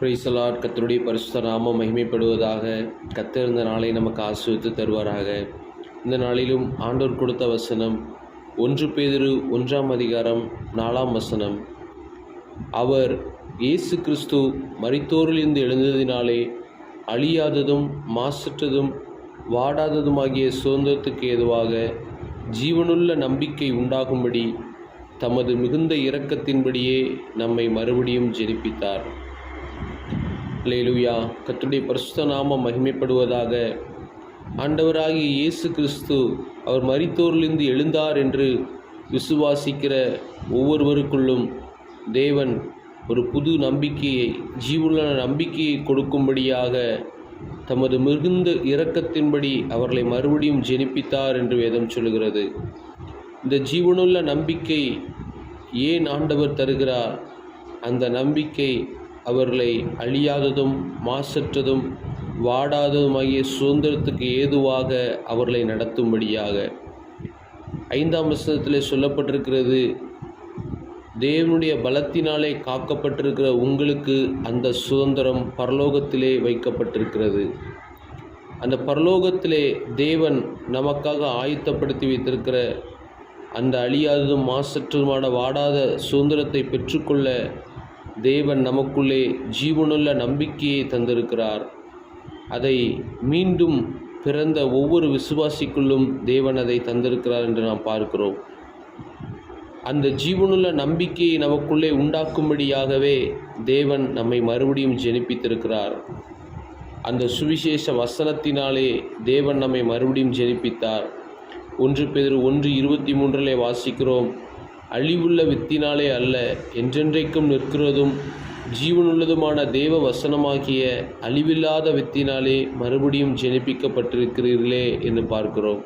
பிரைசலாட் கத்தருடைய பரிசுத்த நாமம் மகிமைப்படுவதாக கத்தர் இந்த நாளை நமக்கு ஆசிரித்து தருவாராக. இந்த நாளிலும் ஆண்டோர் கொடுத்த வசனம் ஒன்று பேதிரு ஒன்றாம் அதிகாரம் நாலாம் வசனம். அவர் இயேசு கிறிஸ்து மரித்தோரிலிருந்து எழுந்ததினாலே அழியாததும் மாசற்றதும் வாடாததுமாகிய சுதந்திரத்துக்கு ஏதுவாக ஜீவனுள்ள நம்பிக்கை உண்டாகும்படி தமது மிகுந்த இரக்கத்தின்படியே நம்மை மறுபடியும் ஜெனிப்பித்தார். அல்லேலுயா கத்துடைய பரிசுத்த நாமம் மகிமைப்படுவதாக. ஆண்டவராகிய இயேசு கிறிஸ்து அவர் மரித்தோரிலிருந்து எழுந்தார் என்று விசுவாசிக்கிற ஒவ்வொருவருக்குள்ளும் தேவன் ஒரு புது நம்பிக்கையை ஜீவனுள்ள நம்பிக்கையை கொடுக்கும்படியாக தமது மிகுந்த இரக்கத்தின்படி அவர்களை மறுபடியும் ஜெனிப்பித்தார் என்று வேதம் சொல்கிறது இந்த ஜீவனுள்ள நம்பிக்கை ஏன் ஆண்டவர் தருகிறார்? அந்த நம்பிக்கை அவர்களை அழியாததும் மாசற்றதும் வாடாததுமாகிய சுதந்திரத்துக்கு ஏதுவாக அவர்களை நடத்தும்படியாக. ஐந்தாம் வசனத்தில் சொல்லப்பட்டிருக்கிறது தேவனுடைய பலத்தினாலே காக்கப்பட்டிருக்கிற உங்களுக்கு அந்த சுதந்திரம் பரலோகத்திலே வைக்கப்பட்டிருக்கிறது. அந்த பரலோகத்திலே தேவன் நமக்காக ஆயத்தப்படுத்தி வைத்திருக்கிற அந்த அழியாததும் மாசற்றதுமான வாடாத சுதந்திரத்தை பெற்றுக்கொள்ள தேவன் நமக்குள்ளே ஜீவனுள்ள நம்பிக்கையை தந்திருக்கிறார். அதை மீண்டும் பிறந்த ஒவ்வொரு விசுவாசிக்குள்ளும் தேவன் அதை தந்திருக்கிறார் என்று நாம் பார்க்கிறோம். அந்த ஜீவனுள்ள நம்பிக்கையை நமக்குள்ளே உண்டாக்கும்படியாகவே தேவன் நம்மை மறுபடியும் ஜெனிப்பித்திருக்கிறார். அந்த சுவிசேஷ வசனத்தினாலே தேவன் நம்மை மறுபடியும் ஜெனிப்பித்தார். ஒன்று பேர் ஒன்று இருபத்தி மூன்றிலே வாசிக்கிறோம். அழிவுள்ள வித்தினாலே அல்ல என்றென்றைக்கும் நிற்கிறதும் ஜீவனுள்ளதுமான தேவ வசனமாகிய அழிவில்லாத வித்தினாலே மறுபடியும் ஜெனிப்பிக்கப்பட்டிருக்கிறீர்களே என்று பார்க்கிறோம்.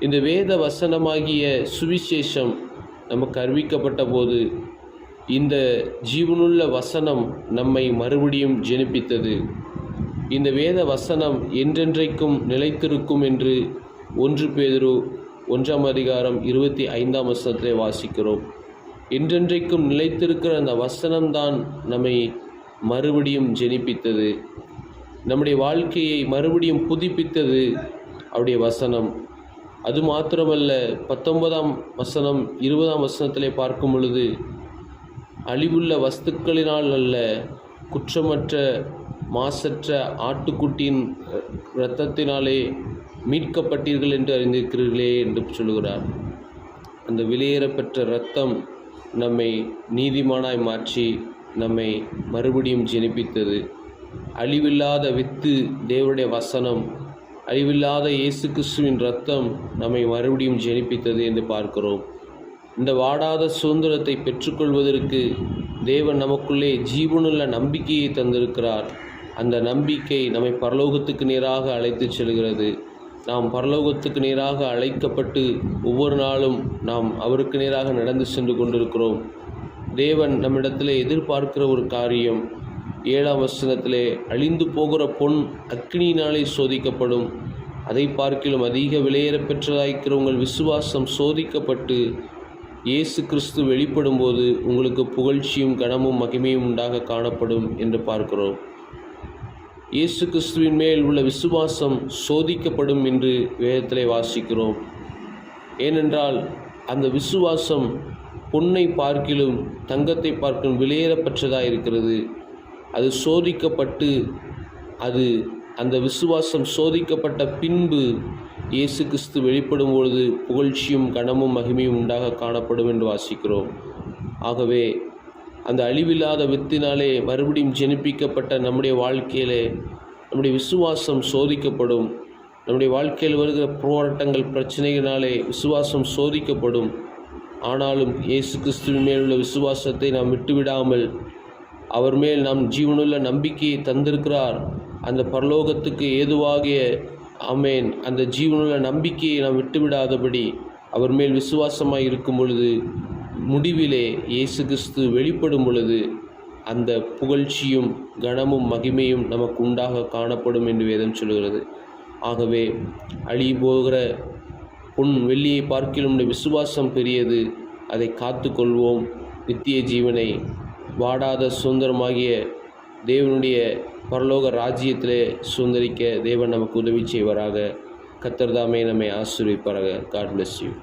இந்த வேத வசனமாகிய சுவிசேஷம் நமக்கு அறிவிக்கப்பட்ட போது இந்த ஜீவனுள்ள வசனம் நம்மை மறுபடியும் ஜெனிப்பித்தது. இந்த வேத வசனம் என்றென்றைக்கும் நிலைத்திருக்கும் என்று ஒன்று பேதரு ஒன்றாம் அதிகாரம் இருபத்தி ஐந்தாம் வசனத்திலே வாசிக்கிறோம். என்றென்றைக்கும் நிலைத்திருக்கிற அந்த வசனம்தான் நம்மை மறுபடியும் ஜெனிப்பித்தது. நம்முடைய வாழ்க்கையை மறுபடியும் புதுப்பித்தது அவருடைய வசனம். அது மாத்திரமல்ல பத்தொன்பதாம் வசனம் இருபதாம் வசனத்திலே பார்க்கும் பொழுது அழிவுள்ள வஸ்துக்களினால் அல்ல குற்றமற்ற மாசற்ற ஆட்டுக்குட்டியின் இரத்தத்தினாலே மீட்கப்பட்டீர்கள் என்று அறிந்திருக்கிறீர்களே என்று சொல்கிறார் அந்த வெளியேறப்பெற்ற இரத்தம் நம்மை நீதிமானாய் மாற்றி நம்மை மறுபடியும் ஜெனிப்பித்தது. அழிவில்லாத வித்து தேவனுடைய வசனம் அழிவில்லாத இயேசு கிறிஸ்துவின் ரத்தம் நம்மை மறுபடியும் ஜெனிப்பித்தது என்று பார்க்கிறோம். இந்த வாடாத சுதந்திரத்தை பெற்றுக்கொள்வதற்கு தேவன் நமக்குள்ளே ஜீவனுள்ள நம்பிக்கையை தந்திருக்கிறார். அந்த நம்பிக்கை நம்மை பரலோகத்துக்கு நேராக அழைத்துச் செல்கிறது. நாம் பரலோகத்துக்கு நேராக அழைக்கப்பட்டு ஒவ்வொரு நாளும் நாம் அவருக்கு நேராக நடந்து சென்று கொண்டிருக்கிறோம். தேவன் நம்மிடத்தில் எதிர்பார்க்கிற ஒரு காரியம். ஏழாம் வசனத்திலே அழிந்து போகிற பொன் அக்னியினாலே சோதிக்கப்படும். அதை பார்க்கிலும் அதிக விலையேற பெற்றதாய்க்கிற உங்கள் விசுவாசம் சோதிக்கப்பட்டு இயேசு கிறிஸ்து வெளிப்படும்போது உங்களுக்கு புகழ்ச்சியும் கனமும் மகிமையும் உண்டாக காணப்படும் என்று பார்க்கிறோம். இயேசு கிறிஸ்துவின் மேல் உள்ள விசுவாசம் சோதிக்கப்படும் என்று வேதத்திலே வாசிக்கிறோம். ஏனென்றால் அந்த விசுவாசம் பொன்னை பார்க்கிலும் தங்கத்தை பார்க்கிலும் விலையேறப்பற்றதாக இருக்கிறது. அது சோதிக்கப்பட்டு அது அந்த விசுவாசம் சோதிக்கப்பட்ட பின்பு இயேசு கிறிஸ்து வெளிப்படும் பொழுது புகழ்ச்சியும் கனமும் மகிமையும் உண்டாக காணப்படும் என்று வாசிக்கிறோம். ஆகவே அந்த அழிவில்லாத வித்தினாலே மறுபடியும் ஜெனிப்பிக்கப்பட்ட நம்முடைய வாழ்க்கையிலே நம்முடைய விசுவாசம் சோதிக்கப்படும். நம்முடைய வாழ்க்கையில் வருகிற போராட்டங்கள் பிரச்சனைகளினாலே விசுவாசம் சோதிக்கப்படும். ஆனாலும் இயேசு கிறிஸ்துவின் மேல் உள்ள விசுவாசத்தை நாம் விட்டுவிடாமல் அவர் மேல் நாம் ஜீவனுள்ள நம்பிக்கையை தந்திருக்கிறார். அந்த பரலோகத்துக்கு ஏதுவாகிய அமேன் அந்த ஜீவனுள்ள நம்பிக்கையை நாம் விட்டுவிடாதபடி அவர் மேல் விசுவாசமாக இருக்கும் பொழுது முடிவிலே இயேசு கிறிஸ்து வெளிப்படும் பொழுது அந்த புகழ்ச்சியும் கனமும் மகிமையும் நமக்கு உண்டாக காணப்படும் என்று வேதம் சொல்கிறது ஆகவே அழி போகிற உன் வெள்ளியை பார்க்கிலும் விசுவாசம் பெரியது. அதை காத்து கொள்வோம். நித்திய ஜீவனை வாடாத சுதந்திரமாகிய தேவனுடைய பரலோக ராஜ்யத்திலே சுதந்திரிக்க தேவன் நமக்கு உதவி செய்வாராக. கத்தர்தாமே நம்மை ஆசிரியப்பாராக காட் பிளஸ் யூ